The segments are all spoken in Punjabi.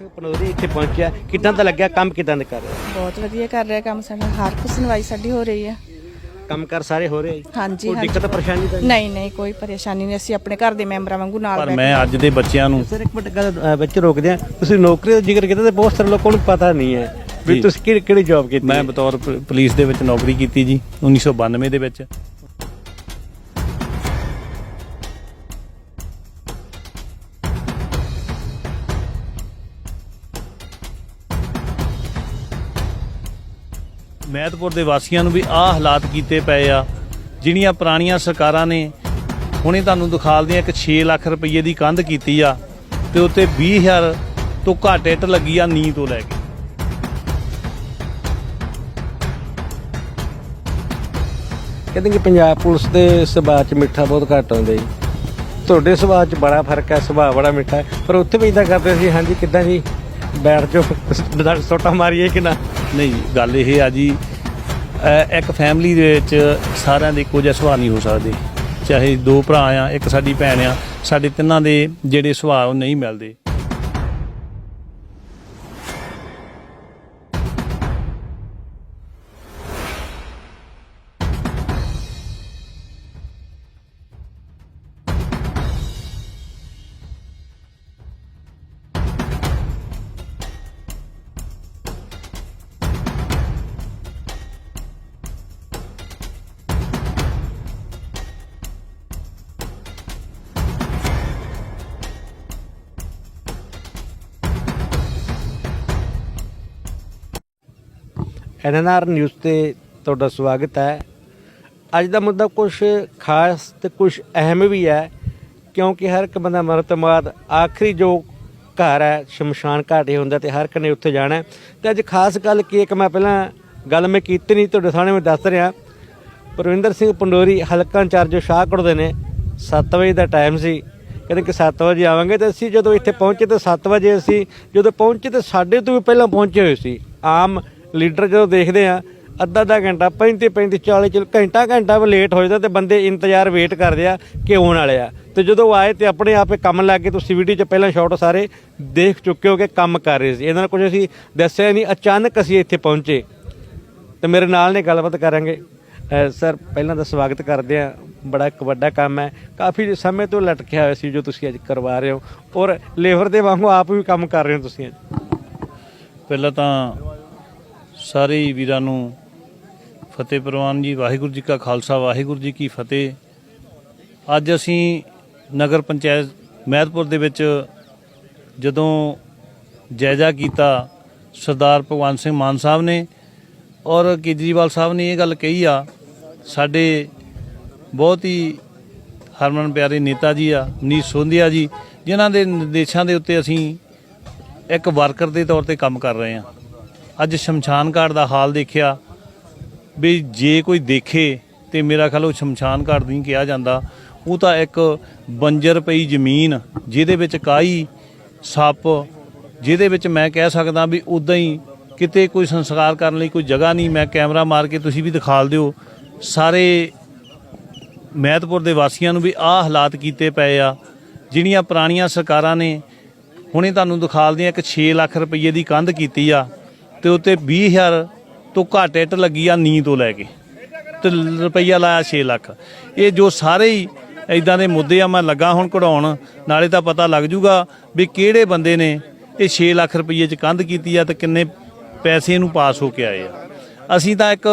ਸਿੰਘ ਪਨੋਰੀ ਇੱਥੇ ਪਹੁੰਚਿਆ। ਕਿੱਦਾਂ ਦਾ ਲੱਗਿਆ? ਕੰਮ ਕਿੱਦਾਂ ਦਾ ਕਰ ਰਿਹਾ? ਬਹੁਤ ਵਧੀਆ ਕਰ ਰਿਹਾ ਕੰਮ ਸਾਡਾ। ਹਰ ਇੱਕ ਸੁਣਵਾਈ ਸਾਡੀ ਹੋ ਰਹੀ ਹੈ। ਕੰਮ ਕਰ ਸਾਰੇ ਹੋ ਰਹੇ ਆ ਜੀ? ਹਾਂਜੀ ਕੋਈ ਹਾਂਜੀ। ਦਿੱਕਤ ਪਰੇਸ਼ਾਨੀ ਤਾਂ ਨਹੀਂ? ਨਹੀਂ ਨਹੀਂ ਕੋਈ ਪਰੇਸ਼ਾਨੀ ਨਹੀਂ। ਅਸੀਂ ਆਪਣੇ ਘਰ ਦੇ ਮੈਂਬਰਾਂ ਵਾਂਗੂ ਨਾਲ ਪਰ ਬੈਠ ਮੈਂ ਅੱਜ ਦੇ ਬੱਚਿਆਂ ਨੂੰ ਸਰ ਇੱਕ ਮਿੰਟ ਗੱਲ ਅ, ਵਿੱਚ ਰੋਕਦੇ ਆ ਤੁਸੀਂ ਨੌਕਰੀ ਦਾ ਜ਼ਿਕਰ ਕੀਤਾ ਤੇ ਬਹੁਤ ਸਾਰੇ ਲੋਕਾਂ ਨੂੰ ਪਤਾ ਨਹੀਂ ਹੈ ਵੀ ਜੀ। ਤੁਸੀਂ ਕਿਹੜੀ ਕਿਹੜੀ ਜੌਬ ਕੀਤੀ ਮੈਂ ਹੈ? ਬਤੌਰ ਪ- ਪੁਲਿਸ ਦੇ ਵਿੱਚ ਨੌਕਰੀ ਕੀਤੀ ਜੀ 1992 ਦੇ ਵਿੱਚ। ਮਹਿਤਪੁਰ ਦੇ ਵਾਸੀਆਂ ਨੂੰ ਵੀ ਆਹ ਹਾਲਾਤ ਕੀਤੇ ਪਏ ਆ। ਜਿਹੜੀਆਂ ਪੁਰਾਣੀਆਂ ਸਰਕਾਰਾਂ ਨੇ, ਹੁਣੇ ਤੁਹਾਨੂੰ ਦਿਖਾਲਦੇ ਆ ਇੱਕ 6 ਲੱਖ ਰੁਪਏ ਦੀ ਕੰਧ ਕੀਤੀ ਆ ਤੇ ਉੱਤੇ 20000 ਤੋਂ ਘੱਟ ਇੱਟ ਲੱਗੀ ਆ ਨੀ ਤੋਂ ਲੈ ਕੇ। ਕਹਿੰਦੇ ਕਿ ਪੰਜਾਬ ਪੁਲਿਸ ਦੇ ਸੁਭਾਅ 'ਚ ਮਿੱਠਾ ਬਹੁਤ ਘੱਟ ਆਉਂਦਾ ਜੀ। ਤੁਹਾਡੇ ਸੁਭਾਅ 'ਚ ਬੜਾ ਫ਼ਰਕ ਹੈ, ਸੁਭਾਅ ਬੜਾ ਮਿੱਠਾ ਹੈ। ਪਰ ਉੱਥੇ ਵੀ ਇਦਾਂ ਕਰਦੇ ਸੀ, ਹਾਂਜੀ, ਕਿੱਦਾਂ ਜੀ? ਬੈਠ ਜਾਓ, ਸੋਟਾ ਮਾਰੀਏ ਕਿ ਨਾ? ਨਹੀਂ, ਗੱਲ ਇਹ ਆ ਜੀ ਇੱਕ ਫੈਮਿਲੀ ਦੇ ਵਿੱਚ ਸਾਰਿਆਂ ਦੇ ਇੱਕੋ ਜਿਹਾ ਸੁਭਾਅ ਨਹੀਂ ਹੋ ਸਕਦੇ। ਚਾਹੇ ਦੋ ਭਰਾ ਆ, ਇੱਕ ਸਾਡੀ ਭੈਣ ਆ, ਸਾਡੇ ਤਿੰਨਾਂ ਦੇ ਜਿਹੜੇ ਸੁਭਾਅ ਉਹ ਨਹੀਂ ਮਿਲਦੇ। ਐਨਐਨਆਰ ਨਿਊਜ਼ ਤੇ ਤੁਹਾਡਾ ਸਵਾਗਤ ਹੈ। ਅੱਜ ਦਾ ਮੁੱਦਾ ਕੁਝ ਖਾਸ ਤੇ ਕੁਝ ਅਹਿਮ ਵੀ ਹੈ, ਕਿਉਂਕਿ ਹਰ ਇੱਕ ਬੰਦਾ ਮਰਨ ਤੋਂ ਬਾਅਦ ਆਖਰੀ ਜੋ ਘਰ ਹੈ, ਸ਼ਮਸ਼ਾਨ ਘਾਟ ਹੀ ਹੁੰਦਾ ਤੇ ਹਰ ਇੱਕ ਨੇ ਉੱਥੇ ਜਾਣਾ ਹੈ। ਤੇ ਅੱਜ ਖਾਸ ਗੱਲ ਕੀ ਹੈ ਕਿ ਮੈਂ ਪਹਿਲਾਂ ਗੱਲ ਮੈਂ ਕੀਤੀ ਨਹੀਂ, ਤੁਹਾਡੇ ਸਾਹਮਣੇ ਮੈਂ ਦੱਸ ਰਿਹਾ। ਪਰਵਿੰਦਰ ਸਿੰਘ ਪੰਡੋਰੀ ਹਲਕਾ ਇੰਚਾਰਜ ਸ਼ਾਹਕੋਟ ਦੇ ਨੇ 7 ਵਜੇ ਦਾ ਟਾਈਮ ਸੀ। ਕਹਿੰਦੇ ਕਿ 7 ਵਜੇ ਆਵਾਂਗੇ ਤੇ ਅਸੀਂ ਜਦੋਂ ਇੱਥੇ ਪਹੁੰਚੇ ਤੇ 7 ਵਜੇ ਅਸੀਂ, ਜਦੋਂ ਪਹੁੰਚੇ ਤੇ ਸਾਡੇ ਤੋਂ ਵੀ ਪਹਿਲਾਂ ਪਹੁੰਚੇ ਹੋਏ ਸੀ। ਆਮ ਲੀਡਰ ਜਦੋਂ ਦੇਖਦੇ ਆ, ਅੱਧਾ ਅੱਧਾ ਘੰਟਾ 35 35 40 ਚਲ, ਘੰਟਾ ਘੰਟਾ ਵੀ ਲੇਟ ਹੋ ਜਾਂਦਾ ਤੇ ਬੰਦੇ ਇੰਤਜ਼ਾਰ ਵੇਟ ਕਰਦੇ ਆ ਕਿ ਆਉਣ ਵਾਲੇ ਆ। ਤੇ ਜਦੋਂ ਉਹ ਆਏ ਤੇ ਆਪਣੇ ਆਪੇ ਕੰਮ ਲੱਗ ਗਏ, ਤੁਸੀਂ ਵੀਡੀਓ 'ਚ ਪਹਿਲਾਂ ਸ਼ਾਟ ਸਾਰੇ ਦੇਖ ਚੁੱਕੇ ਹੋ ਕਿ ਕੰਮ ਕਰ ਰਹੇ ਸੀ। ਇਹਨਾਂ ਨਾਲ ਕੁਝ ਅਸੀਂ ਦੱਸਿਆ ਨਹੀਂ, ਅਚਾਨਕ ਅਸੀਂ ਇੱਥੇ ਪਹੁੰਚੇ। ਤੇ ਮੇਰੇ ਨਾਲ ਨੇ ਗੱਲਬਾਤ ਕਰਾਂਗੇ। ਸਰ, ਪਹਿਲਾਂ ਤਾਂ ਸਵਾਗਤ ਕਰਦੇ ਆ। ਬੜਾ ਇੱਕ ਵੱਡਾ ਕੰਮ ਹੈ। ਕਾਫੀ ਸਮੇਂ ਤੋਂ ਲਟਕਿਆ ਹੋਇਆ ਸੀ ਜੋ ਤੁਸੀਂ ਅੱਜ ਕਰਵਾ ਰਹੇ ਹੋ। ਔਰ ਲੇਬਰ ਦੇ ਵਾਂਗੂ ਆਪ ਵੀ ਕੰਮ ਕਰ ਰਹੇ ਹੋ ਤੁਸੀਂ ਅੱਜ। ਪਹਿਲਾਂ ਤਾਂ ਸਾਰੇ ਹੀ ਵੀਰਾਂ ਨੂੰ ਫਤਿਹ ਪ੍ਰਵਾਨ ਜੀ, ਵਾਹਿਗੁਰੂ ਜੀ ਕਾ ਖਾਲਸਾ, ਵਾਹਿਗੁਰੂ ਜੀ ਕੀ ਫਤਿਹ। ਅੱਜ ਅਸੀਂ ਨਗਰ ਪੰਚਾਇਤ ਮਹਿਤਪੁਰ ਦੇ ਵਿੱਚ ਜਦੋਂ ਜਾਇਜ਼ਾ ਕੀਤਾ ਸਰਦਾਰ ਭਗਵੰਤ ਸਿੰਘ ਮਾਨ ਸਾਹਿਬ ਨੇ, ਔਰ ਕੇਜਰੀਵਾਲ ਸਾਹਿਬ ਨੇ ਇਹ ਗੱਲ ਕਹੀ ਆ, ਸਾਡੇ ਬਹੁਤ ਹੀ ਹਰਮਨ ਪਿਆਰੇ ਨੇਤਾ ਜੀ ਆ, ਮਨੀਸ਼ ਸੋਂਧਿਆ ਜੀ, ਜਿਨ੍ਹਾਂ ਦੇ ਨਿਰਦੇਸ਼ਾਂ ਦੇ ਉੱਤੇ ਅਸੀਂ ਇੱਕ ਵਰਕਰ ਦੇ ਤੌਰ ਤੇ ਕੰਮ ਕਰ ਰਹੇ ਹਾਂ। ਅੱਜ ਸ਼ਮਸ਼ਾਨ ਘਾਟ ਦਾ ਹਾਲ ਦੇਖਿਆ ਵੀ ਜੇ ਕੋਈ ਦੇਖੇ ਤੇ ਮੇਰਾ ਖਿਆਲ ਉਹ ਸ਼ਮਸ਼ਾਨ ਘਾਟ ਨਹੀਂ ਕਿਹਾ ਜਾਂਦਾ, ਉਹ ਤਾਂ ਇੱਕ ਬੰਜਰ ਪਈ ਜ਼ਮੀਨ ਜਿਹਦੇ ਵਿੱਚ ਕਾਈ ਸੱਪ, ਜਿਹਦੇ ਵਿੱਚ ਮੈਂ ਕਹਿ ਸਕਦਾ ਵੀ ਉਦਾਂ ਹੀ ਕਿਤੇ ਕੋਈ ਸੰਸਕਾਰ ਕਰਨ ਲਈ ਕੋਈ ਜਗ੍ਹਾ ਨਹੀਂ, ਮੈਂ ਕੈਮਰਾ ਮਾਰ ਕੇ ਤੁਸੀਂ ਵੀ ਦਿਖਾਲ ਦਿਓ। ਸਾਰੇ ਮਹਿਤਪੁਰ ਦੇ ਵਾਸੀਆਂ ਨੂੰ ਵੀ ਆਹ ਹਾਲਾਤ ਕੀਤੇ ਪਏ ਆ, ਜਿਹੜੀਆਂ ਪੁਰਾਣੀਆਂ ਸਰਕਾਰਾਂ ਨੇ, ਹੁਣੇ ਤੁਹਾਨੂੰ ਦਿਖਾਲਦੇ ਆ ਇੱਕ 6 ਲੱਖ ਰੁਪਏ ਦੀ ਕੰਧ ਕੀਤੀ ਆ। ਤੇ ਉੱਤੇ 20000 ਤੋਂ ਘੱਟ ਇੱਟ ਲੱਗੀ ਆ ਨੀ ਤੋਂ ਲੈ ਕੇ। ਤੇ ਰੁਪਈਆ ਲਾਇਆ 6 ਲੱਖ। ਇਹ ਜੋ ਸਾਰੇ ਹੀ ਇਦਾਂ ਦੇ ਮੁੱਦੇ ਆ, ਮੈਂ ਲੱਗਾ ਹੁਣ ਕਢਾਉਣ। ਨਾਲੇ ਤਾਂ ਪਤਾ ਲੱਗ ਜੂਗਾ ਵੀ ਕਿਹੜੇ ਬੰਦੇ ਨੇ ਇਹ 6 ਲੱਖ ਰੁਪਈਏ ਚ ਕੰਧ ਕੀਤੀ ਆ ਤੇ ਕਿੰਨੇ ਪੈਸੇ ਇਹਨੂੰ ਪਾਸ ਹੋ ਕੇ ਆਏ ਆ। ਅਸੀਂ ਤਾਂ ਇੱਕ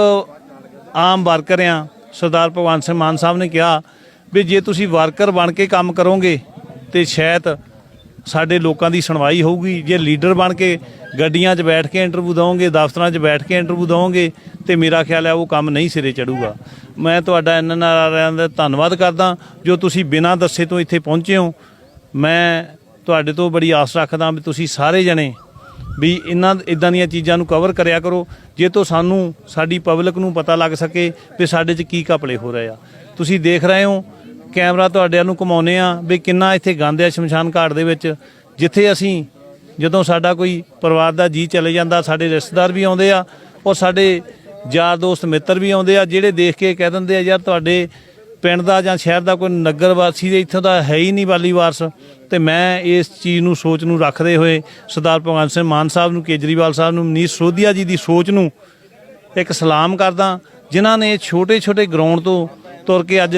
ਆਮ ਵਰਕਰ ਆ, ਸਰਦਾਰ ਭਗਵੰਤ ਸਿੰਘ ਮਾਨ ਸਾਹਿਬ ਨੇ ਕਿਹਾ ਵੀ ਜੇ ਤੁਸੀਂ ਵਰਕਰ ਬਣ ਕੇ ਕੰਮ ਕਰੋਗੇ ਤੇ ਸ਼ਾਇਦ ਸਾਡੇ ਲੋਕਾਂ ਦੀ ਸੁਣਵਾਈ ਹੋਊਗੀ, ਜੇ ਲੀਡਰ ਬਣ ਕੇ ਗੱਡੀਆਂ 'ਚ ਬੈਠ ਕੇ ਇੰਟਰਵਿਊ ਦਵੋਗੇ, ਦਫ਼ਤਰਾਂ 'ਚ ਬੈਠ ਕੇ ਇੰਟਰਵਿਊ ਦਵੋਗੇ ਤੇ ਮੇਰਾ ਖਿਆਲ ਹੈ ਉਹ ਕੰਮ ਨਹੀਂ ਸਿਰੇ ਚੜੂਗਾ। ਮੈਂ ਤੁਹਾਡਾ ਐਨਐਨਆਰ ਦਾ ਧੰਨਵਾਦ ਕਰਦਾ ਜੋ ਤੁਸੀਂ ਬਿਨਾਂ ਦੱਸੇ ਤੋਂ ਇੱਥੇ ਪਹੁੰਚੇ ਹੋ। ਮੈਂ ਤੁਹਾਡੇ ਤੋਂ ਬੜੀ ਆਸ ਰੱਖਦਾ ਵੀ ਤੁਸੀਂ ਸਾਰੇ ਜਣੇ ਵੀ ਇਹਨਾਂ ਇਦਾਂ ਦੀਆਂ ਚੀਜ਼ਾਂ ਨੂੰ ਕਵਰ ਕਰਿਆ ਕਰੋ, ਜੇ ਤੋਂ ਸਾਨੂੰ ਸਾਡੀ ਪਬਲਿਕ ਨੂੰ ਪਤਾ ਲੱਗ ਸਕੇ ਵੀ ਸਾਡੇ 'ਚ ਕੀ ਘਪਲੇ ਹੋ ਰਹੇ ਆ। ਤੁਸੀਂ ਦੇਖ ਰਹੇ ਹੋ, ਕੈਮਰਾ ਤੁਹਾਡਿਆਂ ਨੂੰ ਘੁਮਾਉਨੇ ਆ ਵੀ ਕਿੰਨਾ ਇੱਥੇ ਗੰਦ ਆ ਸ਼ਮਸ਼ਾਨ ਘਾਟ ਦੇ ਵਿੱਚ, ਜਿੱਥੇ ਅਸੀਂ ਜਦੋਂ ਸਾਡਾ ਕੋਈ ਪਰਿਵਾਰ ਦਾ ਜੀ ਚਲੇ ਜਾਂਦਾ, ਸਾਡੇ ਰਿਸ਼ਤੇਦਾਰ ਵੀ ਆਉਂਦੇ ਆ, ਔਰ ਸਾਡੇ ਯਾਰ ਦੋਸਤ, ਮਿੱਤਰ ਵੀ ਆਉਂਦੇ ਆ, ਜਿਹੜੇ ਦੇਖ ਕੇ ਕਹਿ ਦਿੰਦੇ ਆ, ਯਾਰ ਤੁਹਾਡੇ ਪਿੰਡ ਦਾ ਜਾਂ ਸ਼ਹਿਰ ਦਾ ਕੋਈ ਨਗਰ ਵਾਸੀ ਦੇ ਇੱਥੋਂ ਦਾ ਹੈ ਹੀ ਨਹੀਂ ਵਾਲੀ ਵਾਰਸ। ਤੇ ਮੈਂ ਇਸ ਚੀਜ਼ ਨੂੰ ਸੋਚ ਨੂੰ ਰੱਖਦੇ ਹੋਏ ਸਰਦਾਰ ਭਗਵੰਤ ਸਿੰਘ ਮਾਨ ਸਾਹਿਬ ਨੂੰ, ਕੇਜਰੀਵਾਲ ਸਾਹਿਬ ਨੂੰ, ਮਨੀਸ਼ ਸੋਧੀਆ ਜੀ ਦੀ ਸੋਚ ਨੂੰ ਇੱਕ ਸਲਾਮ ਕਰਦਾ, ਜਿਨ੍ਹਾਂ ਨੇ ਛੋਟੇ ਛੋਟੇ ਗਰਾਊਂਡ ਤੋਂ ਤੁਰ ਕੇ ਅੱਜ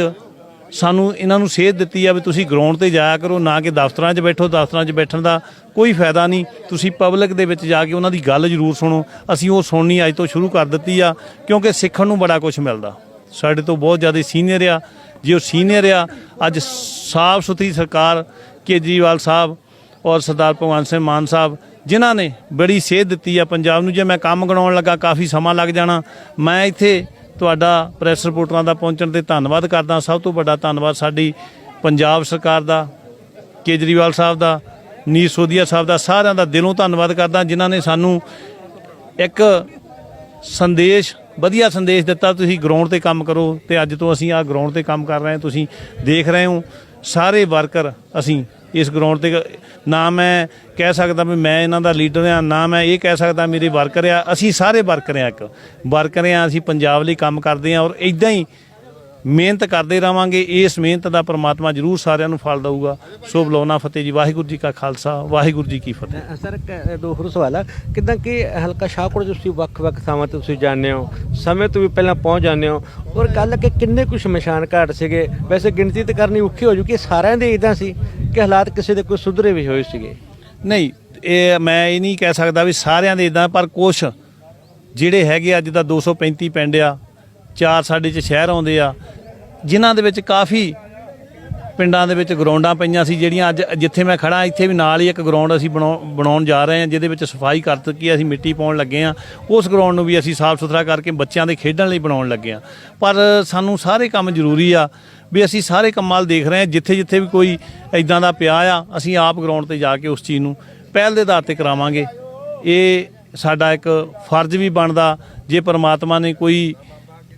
ਸਾਨੂੰ ਇਹਨਾਂ ਨੂੰ ਸੇਧ ਦਿੱਤੀ ਆ ਵੀ ਤੁਸੀਂ ਗਰਾਊਂਡ ਤੇ ਜਾਇਆ ਕਰੋ, ਨਾ ਕਿ ਦਫ਼ਤਰਾਂ 'ਚ ਬੈਠੋ, ਦਫ਼ਤਰਾਂ 'ਚ ਬੈਠਣ ਦਾ ਕੋਈ ਫਾਇਦਾ ਨਹੀਂ। ਤੁਸੀਂ ਪਬਲਿਕ ਦੇ ਵਿੱਚ ਜਾ ਕੇ ਉਹਨਾਂ ਦੀ ਗੱਲ ਜ਼ਰੂਰ ਸੁਣੋ। ਅਸੀਂ ਉਹ ਸੁਣਨੀ ਅੱਜ ਤੋਂ ਸ਼ੁਰੂ ਕਰ ਦਿੱਤੀ ਆ, ਕਿਉਂਕਿ ਸਿੱਖਣ ਨੂੰ ਬੜਾ ਕੁਝ ਮਿਲਦਾ। ਸਾਡੇ ਤੋਂ ਬਹੁਤ ਜ਼ਿਆਦਾ ਸੀਨੀਅਰ ਆ। ਜੇ ਉਹ ਸੀਨੀਅਰ ਆ, ਅੱਜ ਸਾਫ਼ ਸੁਥਰੀ ਸਰਕਾਰ ਕੇਜਰੀਵਾਲ ਸਾਹਿਬ ਔਰ ਸਰਦਾਰ ਭਗਵੰਤ ਸਿੰਘ ਮਾਨ ਸਾਹਿਬ, ਜਿਨ੍ਹਾਂ ਨੇ ਬੜੀ ਸੇਧ ਦਿੱਤੀ ਆ ਪੰਜਾਬ ਨੂੰ, ਜੇ ਮੈਂ ਕੰਮ ਗਣਾਉਣ ਲੱਗਾ, ਕਾਫੀ ਸਮਾਂ ਲੱਗ ਜਾਣਾ। ਮੈਂ ਇੱਥੇ ਤੁਹਾਡਾ ਪ੍ਰੈਸ ਰਿਪੋਰਟਰਾਂ ਦਾ ਪਹੁੰਚਣ ਤੇ ਧੰਨਵਾਦ ਕਰਦਾ। ਸਭ ਤੋਂ ਵੱਡਾ ਧੰਨਵਾਦ ਸਾਡੀ ਪੰਜਾਬ ਸਰਕਾਰ ਦਾ, ਕੇਜਰੀਵਾਲ ਸਾਹਿਬ ਦਾ ਨੀਰ ਸੋਦੀਆ ਸਾਹਿਬ ਦਾ ਸਾਰਿਆਂ ਦਾ ਦਿਲੋਂ ਧੰਨਵਾਦ ਕਰਦਾ, ਜਿਨ੍ਹਾਂ ਨੇ ਸਾਨੂੰ ਇੱਕ ਸੰਦੇਸ਼, ਵਧੀਆ ਸੰਦੇਸ਼ ਦਿੱਤਾ, ਤੁਸੀਂ ਗਰਾਊਂਡ ਤੇ ਕੰਮ ਕਰੋ ਤੇ ਅੱਜ ਤੋਂ ਅਸੀਂ ਆ ਗਰਾਊਂਡ ਤੇ ਕੰਮ ਕਰ ਰਹੇ ਹਾਂ, ਤੁਸੀਂ ਦੇਖ ਰਹੇ ਹੋ, ਸਾਰੇ ਵਰਕਰ ਅਸੀਂ ਇਸ ਗਰਾਊਂਡ ਤੇ, ਨਾ ਮੈਂ ਕਹਿ ਸਕਦਾ ਵੀ ਮੈਂ ਇਹਨਾਂ ਦਾ ਲੀਡਰ ਆ ਨਾ ਮੈਂ ਇਹ ਕਹਿ ਸਕਦਾ ਮੇਰੇ ਵਰਕਰ ਆ, ਅਸੀਂ ਸਾਰੇ ਵਰਕਰ ਆ ਇੱਕ ਵਰਕਰ ਆ ਅਸੀਂ ਪੰਜਾਬ ਲਈ ਕੰਮ ਕਰਦੇ ਆ ਔਰ ਇਦਾਂ ਹੀ ਮਿਹਨਤ ਕਰਦੇ ਰਵਾਂਗੇ ਇਸ ਮਿਹਨਤ ਦਾ ਪ੍ਰਮਾਤਮਾ ਜ਼ਰੂਰ ਸਾਰਿਆਂ ਨੂੰ ਫਲ ਦਊਗਾ। ਸੋ ਬਲੋਨਾ ਫਤਿਹ ਜੀ ਵਾਹਿਗੁਰੂ ਜੀ ਕਾ ਖਾਲਸਾ ਵਾਹਿਗੁਰੂ ਜੀ ਕੀ ਫਤਿਹ। ਸਰ ਦੋ ਹੋਰ ਸਵਾਲ ਆ। ਕਿਦਾਂ ਕਿ ਹਲਕਾ ਸ਼ਾਹਕੋਟ ਤੁਸੀਂ ਵੱਖ-ਵੱਖ ਥਾਵਾਂ ਤੇ ਤੁਸੀਂ ਜਾਂਦੇ ਹੋ ਸਮੇਂ ਤੋਂ ਵੀ ਪਹਿਲਾਂ ਪਹੁੰਚ ਜਾਂਦੇ ਹੋ ਔਰ ਗੱਲ ਕਿ ਕਿੰਨੇ ਕੁ ਸ਼ਮਸ਼ਾਨ ਘਾਟ ਸੀਗੇ? ਵੈਸੇ ਗਿਣਤੀ ਤੇ ਕਰਨੀ ਔਖੀ ਹੋ ਜੂ ਕਿ ਸਾਰਿਆਂ ਦੇ ਇਦਾਂ ਸੀ ਕਿ ਹਾਲਾਤ ਕਿਸੇ ਦੇ ਕੋਈ ਸੁਧਰੇ ਵੀ ਹੋਏ ਸੀਗੇ। ਨਹੀਂ ਇਹ ਮੈਂ ਇਹ ਨਹੀਂ ਕਹਿ ਸਕਦਾ ਵੀ ਸਾਰਿਆਂ ਦੇ ਇਦਾਂ ਪਰ ਕੁਛ ਜਿਹੜੇ ਹੈਗੇ ਅੱਜ ਦਾ 235 ਪਿੰਡ ਆ ਚਾਰ ਸਾਡੇ ਚ ਸ਼ਹਿਰ ਆਉਂਦੇ ਆ, ਜਿਨ੍ਹਾਂ ਦੇ ਵਿੱਚ ਕਾਫੀ ਪਿੰਡਾਂ ਦੇ ਵਿੱਚ ਗਰਾਊਂਡਾਂ ਪਈਆਂ ਸੀ, ਜਿਹੜੀਆਂ ਅੱਜ ਜਿੱਥੇ ਮੈਂ ਖੜਾ ਇੱਥੇ ਵੀ ਨਾਲ ਹੀ ਇੱਕ ਗਰਾਊਂਡ ਅਸੀਂ ਬਣਾਉ- ਬਣਾਉਣ ਜਾ ਰਹੇ ਹਾਂ, ਜਿਹਦੇ ਵਿੱਚ ਸਫ਼ਾਈ ਕਰ ਚੁੱਕੀ ਅਸੀਂ ਮਿੱਟੀ ਪਾਉਣ ਲੱਗੇ ਹਾਂ। ਉਸ ਗਰਾਊਂਡ ਨੂੰ ਵੀ ਅਸੀਂ ਸਾਫ਼ ਸੁਥਰਾ ਕਰਕੇ ਬੱਚਿਆਂ ਦੇ ਖੇਡਣ ਲਈ ਬਣਾਉਣ ਲੱਗੇ ਹਾਂ। ਪਰ ਸਾਨੂੰ ਸਾਰੇ ਕੰਮ ਜ਼ਰੂਰੀ ਆ, ਵੀ ਅਸੀਂ ਸਾਰੇ ਕੰਮਾਂ ਵੱਲ ਦੇਖ ਰਹੇ ਹਾਂ ਜਿੱਥੇ ਜਿੱਥੇ ਵੀ ਕੋਈ ਇਦਾਂ ਦਾ ਪਿਆ ਆ, ਅਸੀਂ ਆਪ ਗਰਾਊਂਡ ਤੇ ਜਾ ਕੇ ਉਸ ਚੀਜ਼ ਨੂੰ ਪਹਿਲ ਦੇ ਆਧਾਰ ਤੇ ਕਰਾਵਾਂਗੇ। ਇਹ ਸਾਡਾ ਇੱਕ ਫਰਜ਼ ਵੀ ਬਣਦਾ, ਜੇ ਪਰਮਾਤਮਾ ਨੇ ਕੋਈ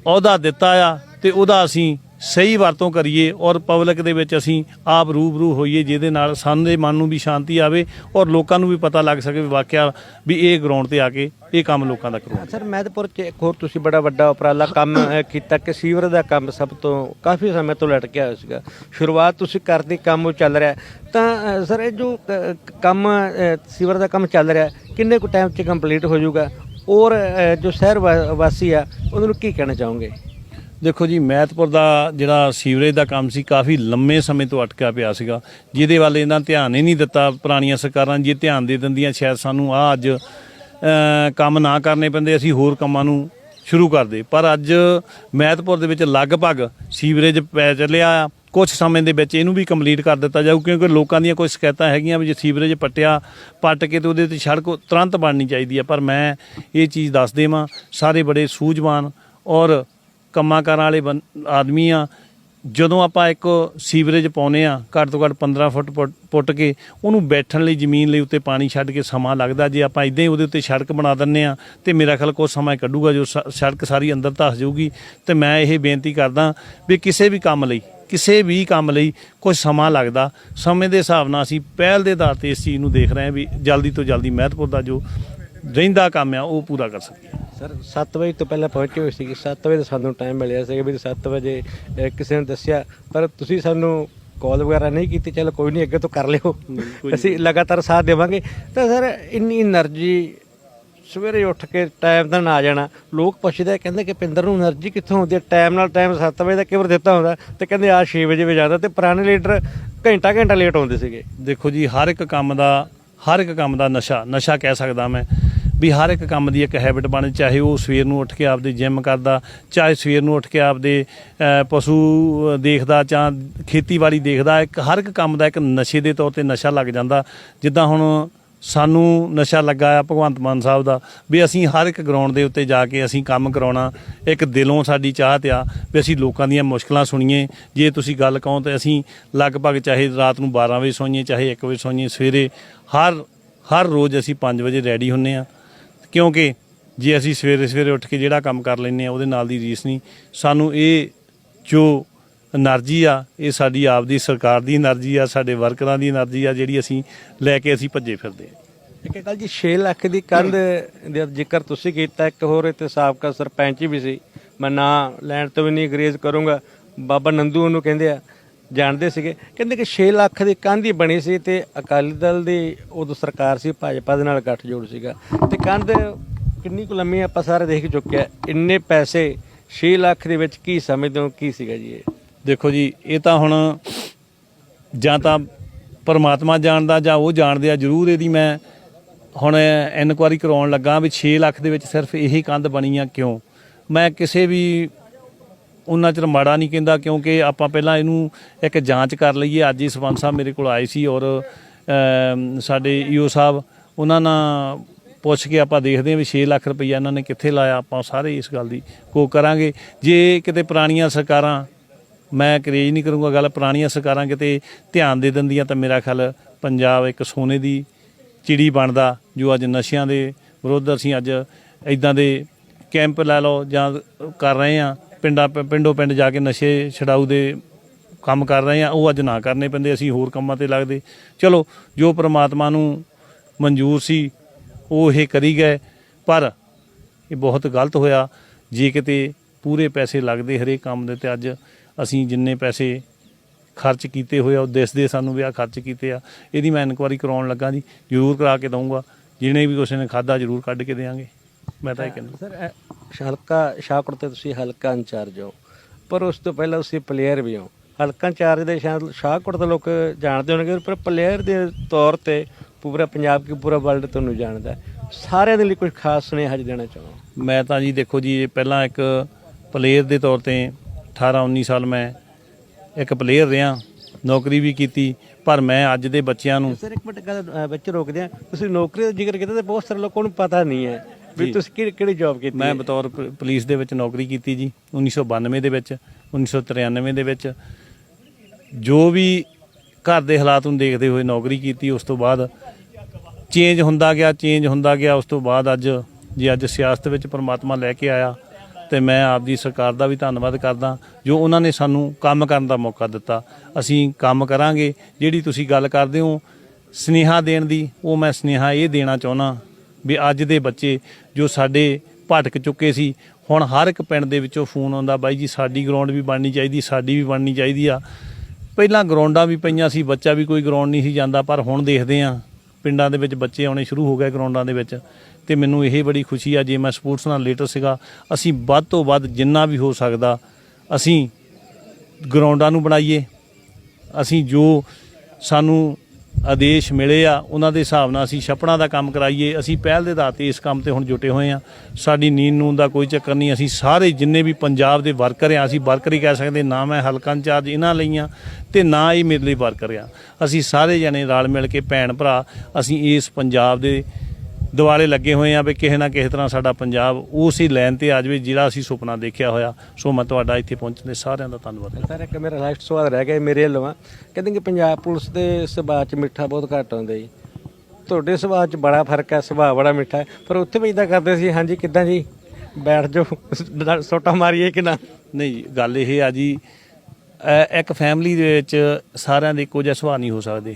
ਅਹੁਦਾ ਦਿੱਤਾ ਆ ਤੇ ਉਹਦਾ ਅਸੀਂ ਸਹੀ ਵਰਤੋਂ ਕਰੀਏ ਔਰ ਪਬਲਿਕ ਦੇ ਵਿੱਚ ਅਸੀਂ ਆਪ ਰੂਬਰੂ ਹੋਈਏ ਜਿਹਦੇ ਨਾਲ ਸਾਨੂੰ ਮਨ ਨੂੰ ਵੀ ਸ਼ਾਂਤੀ ਆਵੇ ਔਰ ਲੋਕਾਂ ਨੂੰ ਵੀ ਪਤਾ ਲੱਗ ਸਕੇ ਵੀ ਵਾਕਿਆ ਵੀ ਇਹ ਗਰਾਊਂਡ ਤੇ ਆ ਕੇ ਇਹ ਕੰਮ ਲੋਕਾਂ ਦਾ ਕਰੋ ਸਰ, ਮਹਿਦਪੁਰ ਚ ਇੱਕ ਹੋਰ ਤੁਸੀਂ ਬੜਾ ਵੱਡਾ ਉਪਰਾਲਾ ਕੰਮ ਕੀਤਾ ਕਿ ਸੀਵਰ ਦਾ ਕੰਮ ਸਭ ਤੋਂ ਕਾਫੀ ਸਮੇਂ ਤੋਂ ਲਟਕਿਆ ਹੋਇਆ ਸੀਗਾ। ਸ਼ੁਰੂਆਤ ਤੁਸੀਂ ਕਰਦੇ ਕੰਮ ਉਹ ਚੱਲ ਰਿਹਾ। ਤਾਂ ਸਰ, ਇਹ ਜੋ ਕੰਮ ਸੀਵਰ ਦਾ ਕੰਮ ਚੱਲ ਰਿਹਾ, ਕਿੰਨੇ ਕੁ ਟਾਈਮ ਚ ਕੰਪਲੀਟ ਹੋ ਜਾਊਗਾ? ਔਰ ਜੋ ਸ਼ਹਿਰ ਵਾ- ਵਾਸੀ ਆ, ਉਹਨਾਂ ਨੂੰ ਕੀ ਕਹਿਣਾ ਚਾਹੋਗੇ? ਦੇਖੋ ਜੀ ਮਹਿਤਪੁਰ ਦਾ ਜਿਹੜਾ ਸੀਵਰੇਜ ਦਾ ਕੰਮ ਸੀ, ਕਾਫੀ ਲੰਮੇ ਸਮੇਂ ਤੋਂ ਅਟਕਿਆ ਪਿਆ ਸੀਗਾ। ਜਿਹਦੇ ਵੱਲ ਇਹਨਾਂ ਧਿਆਨ ਹੀ ਨਹੀਂ ਦਿੱਤਾ ਪੁਰਾਣੀਆਂ ਸਰਕਾਰਾਂ ਜੇ ਧਿਆਨ ਦੇ ਦਿੰਦੀਆਂ, ਸ਼ਾਇਦ ਸਾਨੂੰ ਆ ਅੱਜ ਕੰਮ ਨਾ ਕਰਨੇ ਪੈਂਦੇ, ਅਸੀਂ ਹੋਰ ਕੰਮਾਂ ਨੂੰ ਸ਼ੁਰੂ ਕਰਦੇ। ਪਰ ਅੱਜ ਮਹਿਤਪੁਰ ਦੇ ਵਿੱਚ ਲਗਭਗ ਸੀਵਰੇਜ ਪੈ ਚੱਲਿਆ ਆ ਕੁਝ ਸਮੇਂ ਦੇ ਵਿੱਚ ਇਹਨੂੰ ਵੀ ਕੰਪਲੀਟ ਕਰ ਦਿੱਤਾ ਜਾਊ, ਕਿਉਂਕਿ ਲੋਕਾਂ ਦੀਆਂ ਕੋਈ ਸ਼ਿਕਾਇਤਾਂ ਹੈਗੀਆਂ ਵੀ ਜੇ ਸੀਵਰੇਜ ਪੱਟਿਆ, ਪੱਟ ਕੇ ਤੇ ਉਹਦੇ ਤੇ ਸੜਕ ਤੁਰੰਤ ਬਣਨੀ ਚਾਹੀਦੀ ਹੈ ਪਰ ਮੈਂ ਇਹ ਚੀਜ਼ ਦੱਸ ਦੇਵਾਂ, ਸਾਰੇ ਬੜੇ ਸੂਝਵਾਨ ਔਰ ਕੰਮਾਂ ਕਾਰਾਂ ਵਾਲੇ ਬੰ- ਆਦਮੀ ਆ। ਜਦੋਂ ਆਪਾਂ ਇੱਕ ਸੀਵਰੇਜ ਪਾਉਨੇ ਆ, ਘੱਟ ਤੋਂ ਘੱਟ 15 ਫੁੱਟ ਪੁੱਟ- ਕੇ, ਉਹਨੂੰ ਬੈਠਣ ਲਈ ਜ਼ਮੀਨ ਲਈ ਉੱਤੇ ਪਾਣੀ ਛੱਡ ਕੇ ਸਮਾਂ ਲੱਗਦਾ। ਜੇ ਆਪਾਂ ਇਦਾਂ ਹੀ ਉਹਦੇ ਉੱਤੇ ਸੜਕ ਬਣਾ ਦਿੰਨੇ ਆ, ਤੇ ਮੇਰਾ ਖਿਆਲ ਕੁਝ ਸਮਾਂ ਕੱਢੂਗਾ, ਜੋ ਸ- ਸੜਕ ਸਾਰੀ ਅੰਦਰ ਧਸ ਜਾਊਗੀ। ਤੇ ਮੈਂ ਇਹ ਬੇਨਤੀ ਕਰਦਾ ਵੀ ਕਿਸੇ ਵੀ ਕੰਮ ਲਈ ਕਿਸੇ ਵੀ ਕੰਮ ਲਈ ਕੁਝ ਸਮਾਂ ਲੱਗਦਾ ਸਮੇਂ ਦੇ ਹਿਸਾਬ ਨਾਲ ਅਸੀਂ ਪਹਿਲ ਦੇ ਆਧਾਰ ਤੇ ਇਸ ਚੀਜ਼ ਨੂੰ ਦੇਖ ਰਹੇ ਹਾਂ ਵੀ ਜਲਦੀ ਤੋਂ ਜਲਦੀ ਮਹਿਤਪੁਰ ਦਾ ਜੋ ਰਹਿੰਦਾ ਕੰਮ ਆ ਉਹ ਪੂਰਾ ਕਰ ਸਕੀਏ। ਸਰ 7 ਵਜੇ ਤੋਂ ਪਹਿਲਾਂ ਪਹੁੰਚੇ ਹੋਏ ਸੀ 7 ਵਜੇ ਸਾਨੂੰ ਟਾਈਮ ਮਿਲਿਆ ਸੀ ਵੀ 7 ਵਜੇ ਕਿਸੇ ਨੇ ਦੱਸਿਆ ਪਰ ਤੁਸੀਂ ਸਾਨੂੰ ਕਾਲ ਵਗੈਰਾ ਨਹੀਂ ਕੀਤੀ ਚਲੋ ਕੋਈ ਨਹੀਂ ਅੱਗੇ ਤੋਂ ਕਰ ਲਿਓ। ਅਸੀਂ ਲਗਾਤਾਰ ਸਾਥ ਦੇਵਾਂਗੇ। ਤਾਂ ਸਰ ਇੰਨੀ એનર્ਜੀ ਸਵੇਰੇ ਉੱਠ ਕੇ ਟਾਈਮ ਨਾਲ ਆ ਜਾਣਾ। ਲੋਕ ਪੁੱਛਦੇ ਕਹਿੰਦੇ ਕਿ ਪਿੰਦਰ ਨੂੰ એનર્ਜੀ ਕਿੱਥੋਂ ਆਉਂਦੀ ਹੈ? ਟਾਈਮ ਨਾਲ ਟਾਈਮ 7 ਵਜੇ ਦਾ ਕਿਵਰ ਦਿੱਤਾ ਹੁੰਦਾ? ਤੇ ਕਹਿੰਦੇ ਆ 6 ਵਜੇ ਵੀ ਜਾਂਦਾ ਤੇ ਪੁਰਾਣੇ ਲੀਡਰ ਘੰਟਾ ਘੰਟਾ ਲੇਟ ਆਉਂਦੇ ਸੀਗੇ। ਦੇਖੋ ਜੀ, ਹਰ ਇੱਕ ਕੰਮ ਦਾ, ਹਰ ਇੱਕ ਕੰਮ ਦਾ ਨਸ਼ਾ ਨਸ਼ਾ ਕਹਿ ਸਕਦਾ ਮੈਂ, ਵੀ ਹਰ ਇੱਕ ਕੰਮ ਦੀ ਇੱਕ ਹੈਬਿਟ ਬਣ ਚਾਹੇ ਉਹ ਸਵੇਰ ਨੂੰ ਉੱਠ ਕੇ ਆਪਦੇ ਜਿੰਮ ਕਰਦਾ, ਚਾਹੇ ਸਵੇਰ ਨੂੰ ਉੱਠ ਕੇ ਆਪਦੇ ਪਸ਼ੂ ਦੇਖਦਾ ਜਾਂ ਖੇਤੀਬਾੜੀ ਦੇਖਦਾ, ਇੱਕ ਹਰ ਇੱਕ ਕੰਮ ਦਾ ਇੱਕ ਨਸ਼ੇ ਦੇ ਤੌਰ ਤੇ ਨਸ਼ਾ ਲੱਗ ਜਾਂਦਾ। ਜਿੱਦਾਂ ਹੁਣ ਸਾਨੂੰ ਨਸ਼ਾ ਲੱਗਾ ਆ ਭਗਵੰਤ ਮਾਨ ਸਾਹਿਬ ਦਾ, ਵੀ ਅਸੀਂ ਹਰ ਇੱਕ ਗਰਾਊਂਡ ਦੇ ਉੱਤੇ ਜਾ ਕੇ ਅਸੀਂ ਕੰਮ ਕਰਾਉਣਾ, ਇੱਕ ਦਿਲੋਂ ਸਾਡੀ ਚਾਹਤ ਆ, ਵੀ ਅਸੀਂ ਲੋਕਾਂ ਦੀਆਂ ਮੁਸ਼ਕਲਾਂ ਸੁਣੀਏ। ਜੇ ਤੁਸੀਂ ਗੱਲ ਕਹੋ ਤਾਂ ਅਸੀਂ ਲਗਭਗ ਚਾਹੇ ਰਾਤ ਨੂੰ 12 ਵਜੇ ਸੋਈਏ, ਚਾਹੇ 1 ਵਜੇ ਸੋਈਏ, ਸਵੇਰੇ ਹਰ ਹਰ ਰੋਜ਼ ਅਸੀਂ 5 ਵਜੇ ਰੈਡੀ ਹੁੰਨੇ ਆ। ਕਿਉਂਕਿ ਜੇ ਅਸੀਂ ਸਵੇਰੇ ਸਵੇਰੇ ਉੱਠ ਕੇ ਜਿਹੜਾ ਕੰਮ ਕਰ ਲੈਂਦੇ ਆ, ਉਹਦੇ ਨਾਲ ਦੀ ਰੀਸ ਨਹੀਂ। ਸਾਨੂੰ ਇਹ ਜੋ ਐਨਰਜੀ ਆ ਇਹ ਸਾਡੀ ਆਪ ਦੀ ਸਰਕਾਰ ਦੀ ਐਨਰਜੀ ਆ ਸਾਡੇ ਵਰਕਰਾਂ ਦੀ ਐਨਰਜੀ ਆ ਜਿਹੜੀ ਅਸੀਂ ਲੈ ਕੇ ਅਸੀਂ ਭੱਜੇ ਫਿਰਦੇ ਹਾਂ ਇੱਕ ਕੱਲ ਜੀ 6 ਲੱਖ ਦੀ ਕੰਧ ਦਾ ਜ਼ਿਕਰ ਤੁਸੀਂ ਕੀਤਾ ਇੱਕ ਹੋਰ ਇੱਥੇ ਸਾਬਕਾ ਸਰਪੰਚ ਵੀ ਸੀ ਮੈਂ ਨਾਂ ਲੈਣ ਤੋਂ ਵੀ ਨਹੀਂ ਗਰੇਜ਼ ਕਰੂੰਗਾ ਬਾਬਾ ਨੰਦੂ ਉਹਨੂੰ ਕਹਿੰਦੇ ਆ ਜਾਣਦੇ ਸੀਗੇ ਕਹਿੰਦੇ ਕਿ 6 ਲੱਖ ਦੀ ਕੰਧ ਹੀ ਬਣੀ ਸੀ ਤੇ ਅਕਾਲੀ ਦਲ ਦੀ ਉਦੋਂ ਸਰਕਾਰ ਸੀ ਭਾਜਪਾ ਦੇ ਨਾਲ ਗੱਠ ਜੋੜ ਸੀਗਾ ਤੇ ਕੰਧ ਕਿੰਨੀ ਕੁ ਲੰਮੀ ਆਪਾਂ ਸਾਰੇ ਦੇਖ ਚੁੱਕੇ ਚੁੱਕਿਆ ਇੰਨੇ ਪੈਸੇ 6 ਲੱਖ ਦੇ ਵਿੱਚ ਕੀ ਸਮਝਦੇ ਹੋ ਕੀ ਸੀਗਾ ਜੀ ਇਹ ਦੇਖੋ ਜੀ ਇਹ ਤਾਂ ਹੁਣ ਜਾਂ ਤਾਂ ਪਰਮਾਤਮਾ ਜਾਣਦਾ ਜਾਂ ਉਹ ਜਾਣਦੇ ਆ ਜ਼ਰੂਰ ਇਹਦੀ ਮੈਂ ਹੁਣ ਇਨਕੁਆਰੀ ਕਰਾਉਣ ਲੱਗਾ ਵੀ 6 ਲੱਖ ਦੇ ਵਿੱਚ ਸਿਰਫ ਇਹੀ ਕੰਧ ਬਣੀ ਆ ਕਿਉਂ? ਮੈਂ ਕਿਸੇ ਵੀ ਉਹਨਾਂ ਚਿਰ ਮਾੜਾ ਨਹੀਂ ਕਹਿੰਦਾ ਕਿਉਂਕਿ ਆਪਾਂ ਪਹਿਲਾਂ ਇਹਨੂੰ ਇੱਕ ਜਾਂਚ ਕਰ ਲਈਏ। ਅੱਜ ਹੀ ਸਰਪੰਚ ਸਾਹਿਬ ਮੇਰੇ ਕੋਲ ਆਏ ਸੀ ਔਰ ਅਮ, ਸਾਡੇ ਈਓ ਸਾਹਿਬ ਉਹਨਾਂ ਨਾਲ ਪੁੱਛ ਕੇ ਆਪਾਂ ਦੇਖਦੇ ਹਾਂ ਵੀ 6 ਲੱਖ ਰੁਪਈਆ ਇਹਨਾਂ ਨੇ ਕਿੱਥੇ ਲਾਇਆ। ਆਪਾਂ ਸਾਰੇ ਇਸ ਗੱਲ ਦੀ ਕੋ ਕਰਾਂਗੇ। ਜੇ ਕਿਤੇ ਪੁਰਾਣੀਆਂ ਸਰਕਾਰਾਂ ਮੈਂ ਕਰੇਜ ਨਹੀਂ ਕਰੂੰਗਾ, ਗੱਲ ਪੁਰਾਣੀਆਂ ਸਰਕਾਰਾਂ ਕਿਤੇ ਧਿਆਨ ਦੇ ਦਿੰਦੀਆਂ ਤਾਂ ਮੇਰਾ ਖਿਆਲ ਪੰਜਾਬ ਇੱਕ ਸੋਨੇ ਦੀ ਚਿੜੀ ਬਣਦਾ, ਜੋ ਅੱਜ ਨਸ਼ਿਆਂ ਦੇ ਵਿਰੁੱਧ ਅਸੀਂ ਅੱਜ ਇਦਾਂ ਦੇ ਕੈਂਪ ਲੈ ਲਓ ਜਾਂ ਕਰ ਰਹੇ ਆ ਪਿੰਡਾਂ ਪਿੰਡੋਂ ਪਿੰਡ ਜਾ ਕੇ ਨਸ਼ੇ ਛਡਾਊ ਦੇ ਕੰਮ ਕਰ ਰਹੇ ਆ ਉਹ ਅੱਜ ਨਾ ਕਰਨੇ ਪੈਂਦੇ, ਅਸੀਂ ਹੋਰ ਕੰਮਾਂ ਤੇ ਲੱਗਦੇ। ਚਲੋ, ਜੋ ਪ੍ਰਮਾਤਮਾ ਨੂੰ ਮਨਜ਼ੂਰ ਸੀ, ਉਹ ਇਹ ਕਰੀ ਗਏ, ਪਰ ਇਹ ਬਹੁਤ ਗਲਤ ਹੋਇਆ। ਜੇ ਕਿਤੇ ਪੂਰੇ ਪੈਸੇ ਲੱਗਦੇ ਹਰੇਕ ਕੰਮ ਦੇ ਤੇ ਅੱਜ ਅਸੀਂ ਜਿੰਨੇ ਪੈਸੇ ਖਰਚ ਕੀਤੇ ਹੋਏ ਆ ਉਹ ਦਿਸਦੇ ਸਾਨੂੰ ਵੀ ਆ ਖਰਚ ਕੀਤੇ ਆ ਇਹਦੀ ਮੈਂ ਇਨਕੁਆਰੀ ਕਰਾਉਣ ਲੱਗਾ ਜੀ ਜ਼ਰੂਰ ਕਰਾ ਕੇ ਦਊਂਗਾ। ਜਿਹਨੇ ਵੀ ਕਿਸੇ ਨੇ ਖਾਦਾ ਜ਼ਰੂਰ ਕੱਢ ਕੇ ਦੇਵਾਂਗੇ ਮੈਂ ਤਾਂ ਇਹ ਕਹਿੰਦਾ। ਸਰ ਹਲਕਾ ਸ਼ਾਹਕੋਟ ਤੇ ਤੁਸੀਂ ਹਲਕਾ ਇੰਚਾਰਜ ਹੋ ਪਰ ਉਸ ਤੋਂ ਪਹਿਲਾਂ ਤੁਸੀਂ ਪਲੇਅਰ ਵੀ ਹੋ। ਹਲਕਾ ਇੰਚਾਰਜ ਦੇ ਸ਼ਾਹਕੋਟ ਦੇ ਲੋਕ ਜਾਣਦੇ ਹੋਣਗੇ ਪਰ ਪਲੇਅਰ ਦੇ ਤੌਰ ਤੇ ਪੂਰਾ ਪੰਜਾਬ ਕੀ ਪੂਰਾ ਵਰਲਡ ਤੁਹਾਨੂੰ ਜਾਣਦਾ। ਸਾਰਿਆਂ ਦੇ ਲਈ ਕੁਝ ਖਾਸ ਸੁਨੇਹਾ ਅੱਜ ਦੇਣਾ ਚਾਹੁੰਦਾ ਮੈਂ ਤਾਂ ਜੀ ਦੇਖੋ ਜੀ ਪਹਿਲਾਂ ਇੱਕ ਪਲੇਅਰ ਦੇ ਤੌਰ ਤੇ 18 19 ਸਾਲ ਮੈਂ ਇੱਕ ਪਲੇਅਰ ਰਿਹਾ ਨੌਕਰੀ ਵੀ ਕੀਤੀ ਪਰ ਮੈਂ ਅੱਜ ਦੇ ਬੱਚਿਆਂ ਨੂੰ ਸਰ ਇੱਕ ਮਿੰਟ ਗੱਲ ਵਿੱਚ ਰੋਕਦੇ ਆ ਤੁਸੀਂ ਨੌਕਰੀ ਦਾ ਜ਼ਿਕਰ ਕੀਤਾ ਤੇ ਬਹੁਤ ਸਾਰੇ ਲੋਕਾਂ ਨੂੰ ਪਤਾ ਨਹੀਂ ਹੈ ਵੀ ਤੁਸੀਂ ਕਿਹੜੀ ਕਿਹੜੀ ਜੌਬ ਕੀਤੀ ਮੈਂ? ਬਤੌਰ ਪੁਲਿਸ ਦੇ ਵਿੱਚ ਨੌਕਰੀ ਕੀਤੀ ਜੀ 1992 ਦੇ ਵਿੱਚ 1993 ਦੇ ਵਿੱਚ। ਜੋ ਵੀ ਘਰ ਦੇ ਹਾਲਾਤ ਨੂੰ ਦੇਖਦੇ ਹੋਏ ਨੌਕਰੀ ਕੀਤੀ ਉਸ ਤੋਂ ਬਾਅਦ ਚੇਂਜ ਹੁੰਦਾ ਗਿਆ ਚੇਂਜ ਹੁੰਦਾ ਗਿਆ ਉਸ ਤੋਂ ਬਾਅਦ ਅੱਜ ਜੇ ਅੱਜ ਸਿਆਸਤ ਵਿੱਚ ਪ੍ਰਮਾਤਮਾ ਲੈ ਕੇ ਆਇਆ ਤੇ ਮੈਂ ਆਪਦੀ ਸਰਕਾਰ ਦਾ ਵੀ ਧੰਨਵਾਦ ਕਰਦਾ, ਜੋ ਉਹਨਾਂ ਨੇ ਸਾਨੂੰ ਕੰਮ ਕਰਨ ਦਾ ਮੌਕਾ ਦਿੱਤਾ। ਅਸੀਂ ਕੰਮ ਕਰਾਂਗੇ, ਜਿਹੜੀ ਤੁਸੀਂ ਗੱਲ ਕਰਦੇ ਹੋ, ਸਨੇਹਾ ਦੇਣ ਦੀ, ਉਹ ਮੈਂ ਸਨੇਹਾ ਇਹ ਦੇਣਾ ਚਾਹੁੰਦਾ ਵੀ ਅੱਜ ਦੇ ਬੱਚੇ ਜੋ ਸਾਡੇ ਭਟਕ ਚੁੱਕੇ ਸੀ, ਹੁਣ ਹਰ ਇੱਕ ਪਿੰਡ ਦੇ ਵਿੱਚੋਂ ਫੋਨ ਆਉਂਦਾ, ਬਾਈ ਜੀ, ਸਾਡੀ ਗਰਾਊਂਡ ਵੀ ਬਣਨੀ ਚਾਹੀਦੀ, ਸਾਡੀ ਵੀ ਬਣਨੀ ਚਾਹੀਦੀ ਆ। ਪਹਿਲਾਂ ਗਰਾਊਂਡਾਂ ਵੀ ਪਈਆਂ ਸੀ, ਬੱਚਾ ਵੀ ਕੋਈ ਗਰਾਊਂਡ ਨਹੀਂ ਸੀ ਜਾਂਦਾ, ਪਰ ਹੁਣ ਦੇਖਦੇ ਆ ਪਿੰਡਾਂ ਦੇ ਵਿੱਚ ਬੱਚੇ ਆਉਣੇ ਸ਼ੁਰੂ ਹੋ ਗਏ ਗਰਾਊਂਡਾਂ ਦੇ ਵਿੱਚ ਤੇ ਮੈਨੂੰ ਇਹ ਬੜੀ ਖੁਸ਼ੀ ਆ ਜੇ ਮੈਂ ਸਪੋਰਟਸ ਨਾਲ ਰਿਲੇਟਡ ਸੀਗਾ, ਅਸੀਂ ਵੱਧ ਤੋਂ ਵੱਧ ਜਿੰਨਾ ਵੀ ਹੋ ਸਕਦਾ, ਅਸੀਂ ਗਰਾਊਂਡਾਂ ਨੂੰ ਬਣਾਈਏ, ਅਸੀਂ ਜੋ ਸਾਨੂੰ ਆਦੇਸ਼ ਮਿਲੇ ਆ, ਉਹਨਾਂ ਦੇ ਹਿਸਾਬ ਨਾਲ ਅਸੀਂ ਛੱਪੜਾਂ ਦਾ ਕੰਮ ਕਰਾਈਏ। ਅਸੀਂ ਪਹਿਲ ਦੇ ਆਧਾਰ ਤੇ ਇਸ ਕੰਮ ਤੇ ਹੁਣ ਜੁਟੇ ਹੋਏ ਆ। ਸਾਡੀ ਨੀਂਦ ਨੂੰ ਦਾ ਕੋਈ ਚੱਕਰ ਨਹੀਂ। ਅਸੀਂ ਸਾਰੇ ਜਿੰਨੇ ਵੀ ਪੰਜਾਬ ਦੇ ਵਰਕਰ ਆ, ਅਸੀਂ ਵਰਕਰ ਹੀ ਕਹਿ ਸਕਦੇ, ਨਾ ਮੈਂ ਹਲਕਾ ਇੰਚਾਰਜ ਇਹਨਾਂ ਲਈ ਲਈਆਂ ਤੇ ਨਾ ਹੀ ਮੇਰੇ ਲਈ ਵਰਕਰ ਆ। ਅਸੀਂ ਸਾਰੇ ਜਣੇ ਰਲ ਮਿਲ ਕੇ ਭੈਣ ਭਰਾ, ਅਸੀਂ ਇਸ ਪੰਜਾਬ ਦੇ ਦਿਵਾਲੇ ਲੱਗੇ ਹੋਏ ਆ ਵੀ ਕਿਸੇ ਨਾ ਕਿਸੇ ਤਰ੍ਹਾਂ ਸਾਡਾ ਪੰਜਾਬ ਉਸੇ ਲਾਈਨ ਤੇ ਆ ਜਾਵੇ ਜਿਹੜਾ ਅਸੀਂ ਸੁਪਨਾ ਦੇਖਿਆ ਹੋਇਆ। ਸੋ ਮੈਂ ਤੁਹਾਡਾ ਇੱਥੇ ਪਹੁੰਚਣ ਦੇ ਸਾਰਿਆਂ ਦਾ ਧੰਨਵਾਦ ਸਰ ਇੱਕ ਮੇਰਾ ਲਾਸਟ ਸਵਾਲ ਰਹਿ ਗਿਆ ਮੇਰੇ ਆ ਕਹਿੰਦੇ ਕਿ ਪੰਜਾਬ ਪੁਲਿਸ ਦੇ ਸੁਭਾਅ 'ਚ ਮਿੱਠਾ ਬਹੁਤ ਘੱਟ ਆਉਂਦਾ ਜੀ। ਤੁਹਾਡੇ ਸੁਭਾਅ 'ਚ ਬੜਾ ਫ਼ਰਕ ਹੈ ਸੁਭਾਅ ਬੜਾ ਮਿੱਠਾ ਹੈ। ਪਰ ਉੱਥੇ ਵੀ ਇਦਾਂ ਕਰਦੇ ਸੀ ਹਾਂਜੀ ਕਿੱਦਾਂ ਜੀ? ਬੈਠ ਜਾਓ ਸੋਟਾ ਮਾਰੀਏ ਕਿ ਨਾ? ਨਹੀਂ ਜੀ, ਗੱਲ ਇਹ ਆ ਜੀ ਇੱਕ ਫੈਮਿਲੀ ਦੇ ਵਿੱਚ ਸਾਰਿਆਂ ਦੇ ਇੱਕੋ ਜਿਹਾ ਸੁਭਾਅ ਨਹੀਂ ਹੋ ਸਕਦੇ।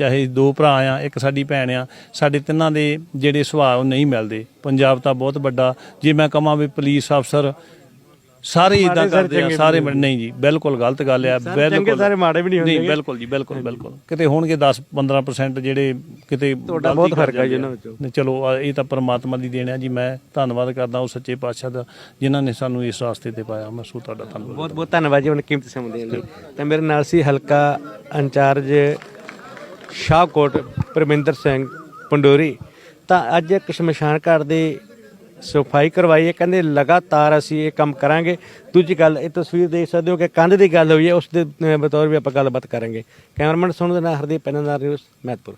ਚਾਹੇ ਦੋ ਭਰਾ ਆ ਇੱਕ ਸਾਡੀ ਭੈਣ ਆ ਸਾਡੇ ਤਿੰਨਾਂ ਦੇ ਜਿਹੜੇ ਸੁਭਾਅ ਉਹ ਨਹੀਂ ਮਿਲਦੇ। ਪੰਜਾਬ ਤਾਂ ਬਹੁਤ ਵੱਡਾ। ਜੇ ਮੈਂ ਕਹਾਂ ਵੀ ਪੁਲਿਸ ਅਫਸਰ ਸਾਰੇ ਇਦਾਂ ਕਰਦੇ ਆ ਸਾਰੇ ਨਹੀਂ ਜੀ ਬਿਲਕੁਲ ਗਲਤ ਗੱਲ ਆ ਚੰਗੇ, ਬਿਲਕੁਲ। ਸਾਰੇ ਮਾੜੇ ਵੀ ਨਹੀਂ ਹੁੰਦੇ। ਨਹੀਂ ਬਿਲਕੁਲ ਜੀ ਬਿਲਕੁਲ ਬਿਲਕੁਲ। ਕਿਤੇ ਹੋਣਗੇ 10 15% ਜਿਹੜੇ ਕਿਤੇ ਤੁਹਾਡਾ ਬਹੁਤ ਫ਼ਰਕ ਆ। ਵਿੱਚੋਂ। ਨਹੀਂ, ਚਲੋ ਆ ਇਹ ਤਾਂ ਪਰਮਾਤਮਾ ਦੀ ਦੇਣ ਹੈ ਜੀ। ਮੈਂ ਧੰਨਵਾਦ ਕਰਦਾ ਉਹ ਸੱਚੇ ਪਾਤਸ਼ਾਹ ਦਾ ਜਿਨ੍ਹਾਂ ਨੇ ਸਾਨੂੰ ਇਸ ਰਾਸਤੇ ਤੇ ਪਾਇਆ। ਮੈਂ ਸੋ ਤੁਹਾਡਾ ਧੰਨਵਾਦ ਬਹੁਤ ਬਹੁਤ ਧੰਨਵਾਦ ਜੀ ਉਹਨਾਂ ਕੀਮਤੀ ਸਮਾਂ ਦੇਣ ਲਈ। ਤਾਂ ਮੇਰੇ ਨਾਲ ਸੀ ਹਲਕਾ ਇੰਚਾਰਜ ਸ਼ਾਹਕੋਟ ਪਰਮਿੰਦਰ ਸਿੰਘ ਪੰਡੋਰੀ, ਤਾਂ ਅੱਜ ਇੱਕ ਸ਼ਮਸ਼ਾਨ ਘਾਟ ਦੀ ਸਫ਼ਾਈ ਕਰਵਾਈ ਹੈ। ਕਹਿੰਦੇ ਲਗਾਤਾਰ ਅਸੀਂ ਇਹ ਕੰਮ ਕਰਾਂਗੇ। ਦੂਜੀ ਗੱਲ, ਇਹ ਤਸਵੀਰ ਦੇਖ ਸਕਦੇ ਹੋ ਕਿ ਕੰਧ ਦੀ ਗੱਲ ਹੋਈ ਹੈ। ਉਸ ਦੇ ਬਤੌਰ ਵੀ ਆਪਾਂ ਗੱਲਬਾਤ ਕਰਾਂਗੇ। ਕੈਮਰਾਮੈਨ ਸੁਣ ਨਾਲ ਹਰਦੀਪ ਪੈਨਨਾਰ ਨਿਊਜ਼ ਮਹਿਤਪੁਰ